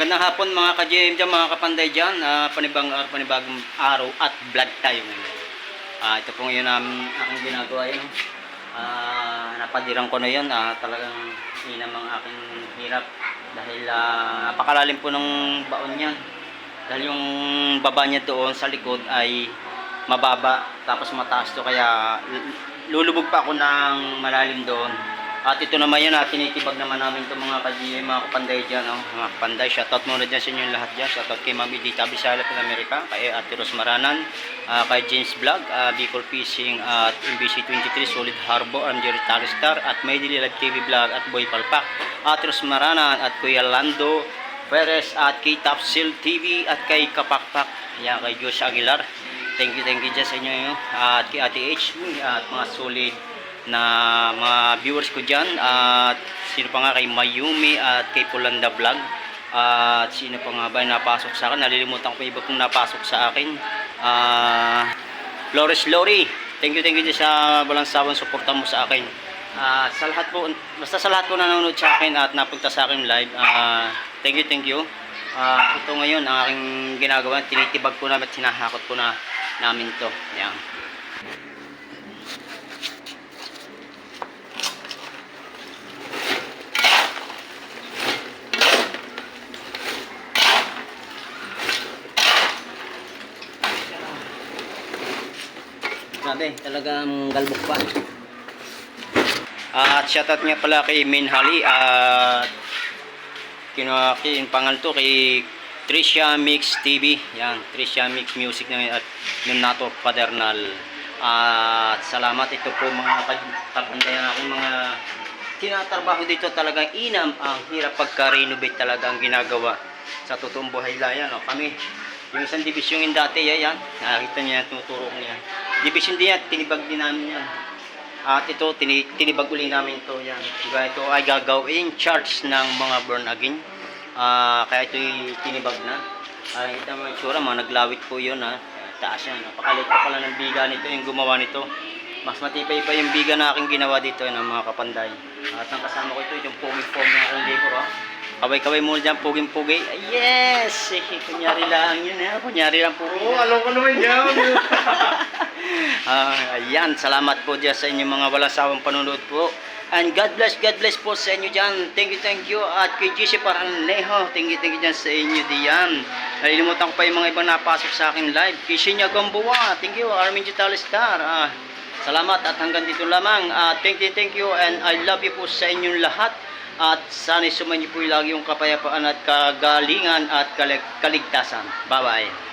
Gandang hapon mga ka-GM dyan, mga kapanday dyan. Ah, panibang, ah, panibagong araw at vlog tayo ngayon. Ah, ito pong yun ang aking ginagawa yun. Ah, napadiran ko na yun. Ah, talagang inam ang aking hirap. Dahil ah, napakalalim po ng baon niyan. Dahil yung baba niya doon sa likod ay mababa tapos mataas to kaya lulubog pa ako ng malalim doon. At ito naman yan, ah, tinitibag naman namin itong mga ka-GM, mga kapanday dyan. Oh. Mga kapanday, shoutout muna dyan sa inyo lahat dyan. Shoutout kay Ma'am Edita Bisala ng Amerika, kay Ate Ros Maranan, ah, kay James Vlog, ah, Bicol Fishing at MBC 23, Solid Harbor, I'm Jerry Talistar, at May Live TV Vlog at Boy Palpak, Ate Ros Maranan at Kuya Lando Perez at kay Tapsil TV at kay Kapakpak, yan kay Josh Aguilar. Thank you, thank you dyan sa inyo. At kay Ate H at mga solid na mga viewers ko dyan at sino pa nga kay Mayumi at kay Pulanda Vlog. At sino pa nga ba napasok sa akin? Nalilimutan ko pa iba pong napasok sa akin. Ah Flores Lori thank you thank you sa walang sawang suporta mo sa akin. At sa lahat po basta sa lahat po nanonood sa akin at napunta sa akin live ah thank you thank you. Ah, ito ngayon ang aking ginagawa tinitibag ko na at sinahakot ko na namin to. Yan Grabe, talagang galbok pa. At shoutout nga pala kay Min Hali at kinuha kin pangal to kay Trisha Mix TV. Yan, Trisha Mix Music na at Nunato Padernal. At salamat ito po mga kapandayan aking mga tinatrabaho dito talagang inam ang hirap pagka-renovate talaga ang ginagawa sa totoong buhay layan. No? Kami, yung isang division yung dati, yan, yan. Nakakita niya, tinuturo ko niya. Division din yan, tinibag din namin yan. At ito, tini, tinibag uli namin ito. Yan. Diba, ito ay gagawin charge ng mga burn again. Ah, kaya ito tinibag na. Ah, kita mo yung tsura, mga naglawit po yun ha. Taas yan. Napakalit pa pala ng biga nito, yung gumawa nito. Mas matibay pa yung biga na aking ginawa dito ng mga kapanday. At ang kasama ko ito, yung puging form ng aking labor ha. Kaway-kaway muna dyan, puging-pugi. Ay, Yes! Eh, kunyari lang yun ha. Kunyari lang po. Oo, alam ko naman yan. Ah, ayan, salamat po dyan sa inyong mga walang sawang panonood po. And God bless, God bless po sa inyo dyan. Thank you, thank you. At kay GC Paraneho, thank you, thank you dyan sa inyo diyan. Nalilimutan ko pa yung mga ibang napasok sa akin live. Kay Shinya thank you. Armin Gital Star. Ah, salamat at hanggang dito lamang. Ah, thank you, thank you. And I love you po sa inyong lahat. At sana sumayin niyo po lagi yung kapayapaan at kagalingan at kalig- kaligtasan. Bye-bye.